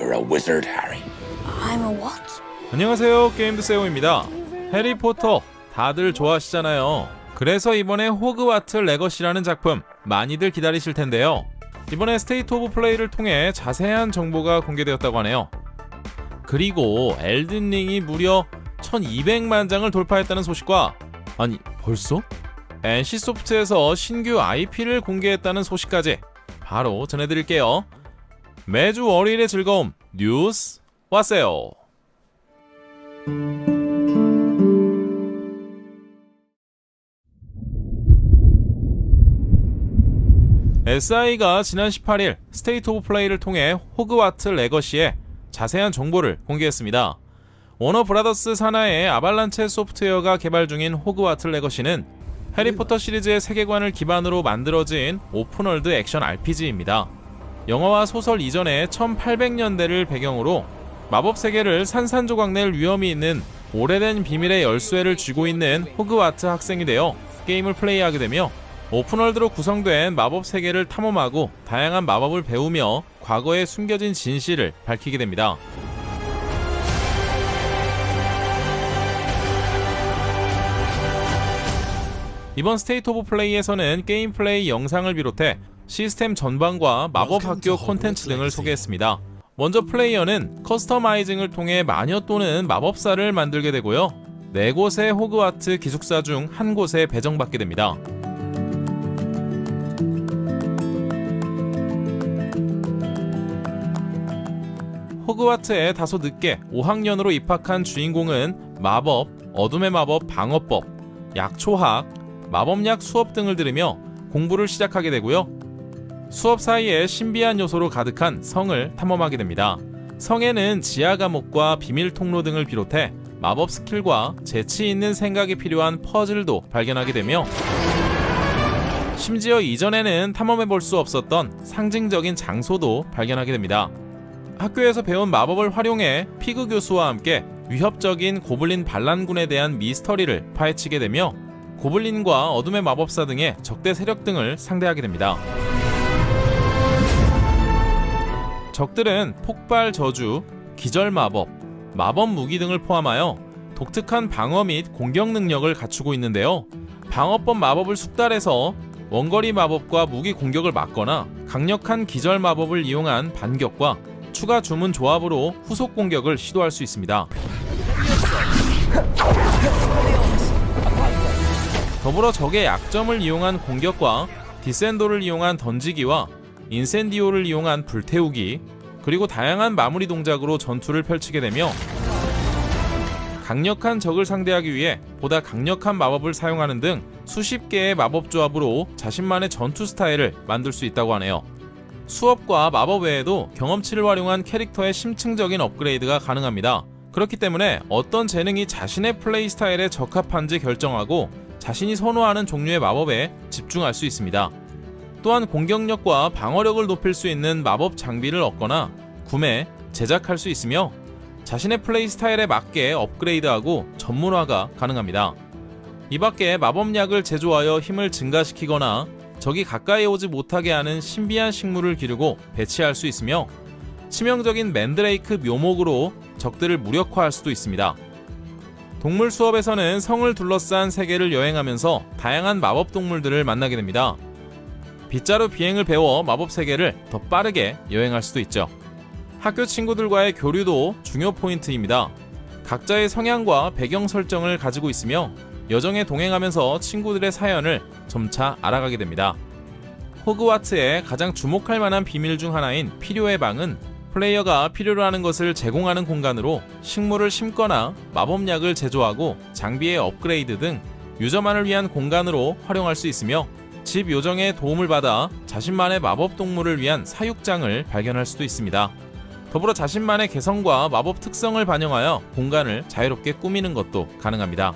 You're a wizard, Harry. I'm a what? 안녕하세요 게임드 세오입니다 해리포터 다들 좋아하시잖아요 그래서 이번에 호그와트 레거시라는 작품 많이들 기다리실 텐데요 이번에 스테이트 오브 플레이를 통해 자세한 정보가 공개되었다고 하네요 그리고 엘든링이 무려 1200만 장을 돌파했다는 소식과 아니 벌써? NC소프트에서 신규 IP를 공개했다는 소식까지 바로 전해드릴게요 매주 월요일의 즐거움 뉴스 왔어요 SI가 지난 18일 스테이트 오브 플레이를 통해 호그와트 레거시의 자세한 정보를 공개했습니다. 워너 브라더스 산하의 아발란체 소프트웨어가 개발 중인 호그와트 레거시는 해리포터 시리즈의 세계관을 기반으로 만들어진 오픈월드 액션 RPG입니다. 영화와 소설 이전의 1800년대를 배경으로 마법 세계를 산산조각 낼 위험이 있는 오래된 비밀의 열쇠를 쥐고 있는 호그와트 학생이 되어 게임을 플레이하게 되며 오픈월드로 구성된 마법 세계를 탐험하고 다양한 마법을 배우며 과거에 숨겨진 진실을 밝히게 됩니다. 이번 스테이트 오브 플레이에서는 게임 플레이 영상을 비롯해 시스템 전반과 마법 학교 콘텐츠 등을 소개했습니다. 먼저 플레이어는 커스터마이징을 통해 마녀 또는 마법사를 만들게 되고요. 네 곳의 호그와트 기숙사 중 한 곳에 배정받게 됩니다. 호그와트에 다소 늦게 5학년으로 입학한 주인공은 마법, 어둠의 마법 방어법, 약초학, 마법약 수업 등을 들으며 공부를 시작하게 되고요. 수업 사이에 신비한 요소로 가득한 성을 탐험하게 됩니다. 성에는 지하 감옥과 비밀 통로 등을 비롯해 마법 스킬과 재치 있는 생각이 필요한 퍼즐도 발견하게 되며 심지어 이전에는 탐험해 볼 수 없었던 상징적인 장소도 발견하게 됩니다. 학교에서 배운 마법을 활용해 피그 교수와 함께 위협적인 고블린 반란군에 대한 미스터리를 파헤치게 되며 고블린과 어둠의 마법사 등의 적대 세력 등을 상대하게 됩니다. 적들은 폭발 저주, 기절 마법, 마법 무기 등을 포함하여 독특한 방어 및 공격 능력을 갖추고 있는데요. 방어법 마법을 숙달해서 원거리 마법과 무기 공격을 막거나 강력한 기절 마법을 이용한 반격과 추가 주문 조합으로 후속 공격을 시도할 수 있습니다. 더불어 적의 약점을 이용한 공격과 디센도를 이용한 던지기와 인센디오를 이용한 불태우기 그리고 다양한 마무리 동작으로 전투를 펼치게 되며 강력한 적을 상대하기 위해 보다 강력한 마법을 사용하는 등 수십 개의 마법 조합으로 자신만의 전투 스타일을 만들 수 있다고 하네요. 수업과 마법 외에도 경험치를 활용한 캐릭터의 심층적인 업그레이드가 가능합니다. 그렇기 때문에 어떤 재능이 자신의 플레이 스타일에 적합한지 결정하고 자신이 선호하는 종류의 마법에 집중할 수 있습니다. 또한 공격력과 방어력을 높일 수 있는 마법 장비를 얻거나 구매, 제작할 수 있으며 자신의 플레이 스타일에 맞게 업그레이드하고 전문화가 가능합니다. 이 밖에 마법약을 제조하여 힘을 증가시키거나 적이 가까이 오지 못하게 하는 신비한 식물을 기르고 배치할 수 있으며 치명적인 맨드레이크 묘목으로 적들을 무력화할 수도 있습니다. 동물 수업에서는 성을 둘러싼 세계를 여행하면서 다양한 마법 동물들을 만나게 됩니다. 빗자루 비행을 배워 마법 세계를 더 빠르게 여행할 수도 있죠. 학교 친구들과의 교류도 중요 포인트입니다. 각자의 성향과 배경 설정을 가지고 있으며 여정에 동행하면서 친구들의 사연을 점차 알아가게 됩니다. 호그와트의 가장 주목할 만한 비밀 중 하나인 필요의 방은 플레이어가 필요로 하는 것을 제공하는 공간으로 식물을 심거나 마법약을 제조하고 장비의 업그레이드 등 유저만을 위한 공간으로 활용할 수 있으며 집 요정의 도움을 받아 자신만의 마법 동물을 위한 사육장을 발견할 수도 있습니다. 더불어 자신만의 개성과 마법 특성을 반영하여 공간을 자유롭게 꾸미는 것도 가능합니다.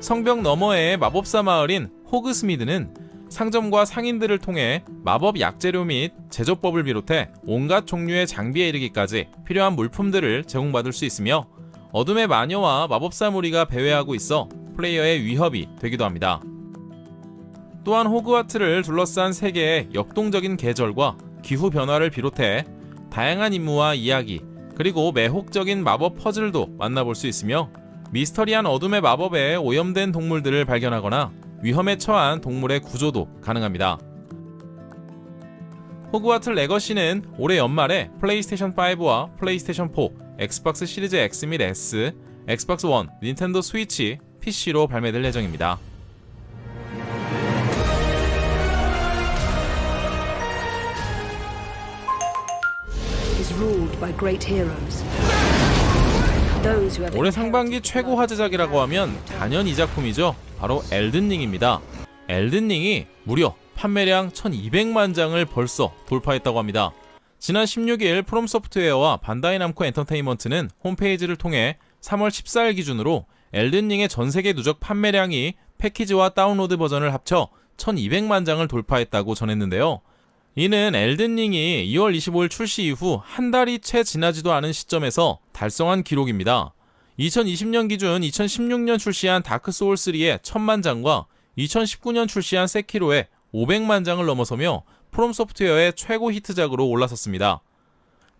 성벽 너머의 마법사 마을인 호그스미드는 상점과 상인들을 통해 마법 약재료 및 제조법을 비롯해 온갖 종류의 장비에 이르기까지 필요한 물품들을 제공받을 수 있으며 어둠의 마녀와 마법사 무리가 배회하고 있어 플레이어의 위협이 되기도 합니다. 또한 호그와트를 둘러싼 세계의 역동적인 계절과 기후 변화를 비롯해 다양한 임무와 이야기, 그리고 매혹적인 마법 퍼즐도 만나볼 수 있으며 미스터리한 어둠의 마법에 오염된 동물들을 발견하거나 위험에 처한 동물의 구조도 가능합니다. 호그와트 레거시는 올해 연말에 플레이스테이션 5와 플레이스테이션 4, 엑스박스 시리즈 X 및 S, 엑스박스 1, 닌텐도 스위치, PC로 발매될 예정입니다. By great heroes. Those who have 올해 상반기 최고 화제작이라고 하면 단연 이 작품이죠. 바로 엘든링입니다. 엘든링이 무려 판매량 1200만 장을 벌써 돌파했다고 합니다. 지난 16일 프롬 소프트웨어와 반다이 남코 엔터테인먼트는 홈페이지를 통해 3월 14일 기준으로 엘든링의 전 세계 누적 판매량이 패키지와 다운로드 버전을 합쳐 1200만 장을 돌파했다고 전했는데요. 이는 엘든링이 2월 25일 출시 이후 한 달이 채 지나지도 않은 시점에서 달성한 기록입니다. 2020년 기준 2016년 출시한 다크 소울 3의 1000만 장과 2019년 출시한 세키로의 500만 장을 넘어서며 프롬 소프트웨어의 최고 히트작으로 올라섰습니다.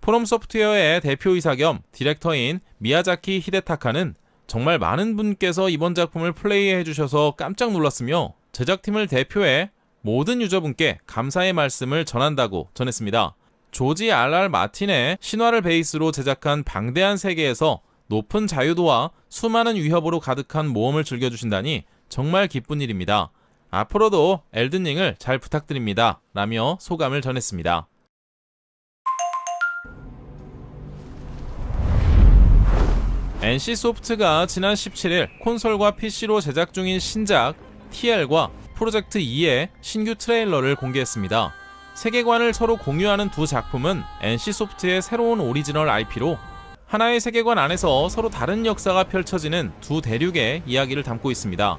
프롬 소프트웨어의 대표이사 겸 디렉터인 미야자키 히데타카는 정말 많은 분께서 이번 작품을 플레이해 주셔서 깜짝 놀랐으며 제작팀을 대표해 모든 유저분께 감사의 말씀을 전한다고 전했습니다. 조지 R.R. 마틴의 신화를 베이스로 제작한 방대한 세계에서 높은 자유도와 수많은 위협으로 가득한 모험을 즐겨주신다니 정말 기쁜 일입니다. 앞으로도 엘든링을 잘 부탁드립니다. 라며 소감을 전했습니다. NC소프트가 지난 17일 콘솔과 PC로 제작 중인 신작 TL과 프로젝트 2의 신규 트레일러를 공개했습니다. 세계관을 서로 공유하는 두 작품은 NC소프트의 새로운 오리지널 IP로 하나의 세계관 안에서 서로 다른 역사가 펼쳐지는 두 대륙의 이야기를 담고 있습니다.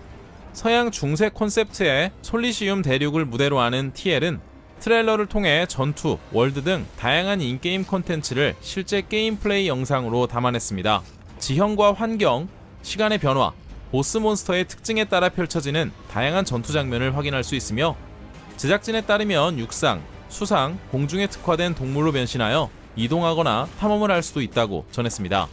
서양 중세 콘셉트의 솔리시움 대륙을 무대로 하는 TL은 트레일러를 통해 전투, 월드 등 다양한 인게임 콘텐츠를 실제 게임 플레이 영상으로 담아냈습니다. 지형과 환경, 시간의 변화, 보스 몬스터의 특징에 따라 펼쳐지는 다양한 전투 장면을 확인할 수 있으며 제작진에 따르면 육상, 수상, 공중에 특화된 동물로 변신하여 이동하거나 탐험을 할 수도 있다고 전했습니다.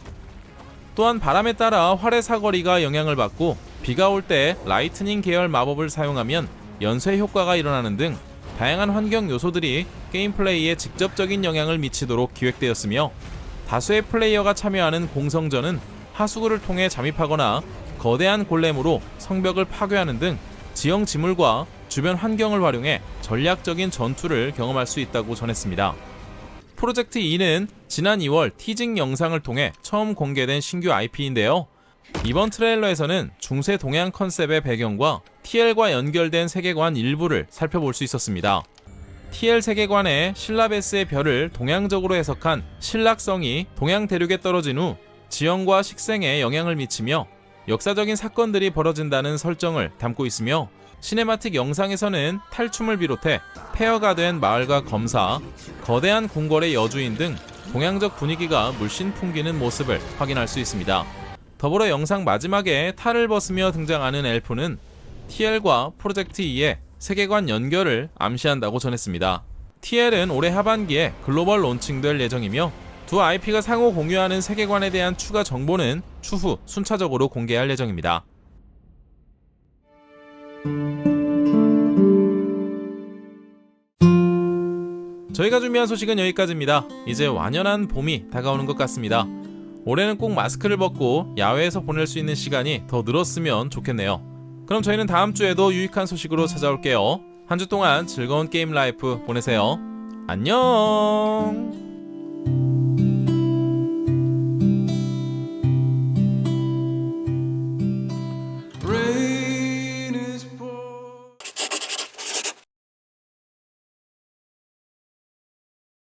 또한 바람에 따라 활의 사거리가 영향을 받고 비가 올 때 라이트닝 계열 마법을 사용하면 연쇄 효과가 일어나는 등 다양한 환경 요소들이 게임 플레이에 직접적인 영향을 미치도록 기획되었으며 다수의 플레이어가 참여하는 공성전은 하수구를 통해 잠입하거나 거대한 골렘으로 성벽을 파괴하는 등 지형 지물과 주변 환경을 활용해 전략적인 전투를 경험할 수 있다고 전했습니다. 프로젝트 2는 지난 2월 티징 영상을 통해 처음 공개된 신규 IP인데요. 이번 트레일러에서는 중세 동양 컨셉의 배경과 TL과 연결된 세계관 일부를 살펴볼 수 있었습니다. TL 세계관의 신라베스의 별을 동양적으로 해석한 신락성이 동양 대륙에 떨어진 후 지형과 식생에 영향을 미치며 역사적인 사건들이 벌어진다는 설정을 담고 있으며 시네마틱 영상에서는 탈춤을 비롯해 폐허가 된 마을과 검사, 거대한 궁궐의 여주인 등 동양적 분위기가 물씬 풍기는 모습을 확인할 수 있습니다. 더불어 영상 마지막에 탈을 벗으며 등장하는 엘프는 TL과 프로젝트 2의 세계관 연결을 암시한다고 전했습니다. TL은 올해 하반기에 글로벌 론칭될 예정이며 두 IP가 상호 공유하는 세계관에 대한 추가 정보는 추후 순차적으로 공개할 예정입니다. 저희가 준비한 소식은 여기까지입니다. 이제 완연한 봄이 다가오는 것 같습니다. 올해는 꼭 마스크를 벗고 야외에서 보낼 수 있는 시간이 더 늘었으면 좋겠네요. 그럼 저희는 다음 주에도 유익한 소식으로 찾아올게요. 한 주 동안 즐거운 게임 라이프 보내세요. 안녕!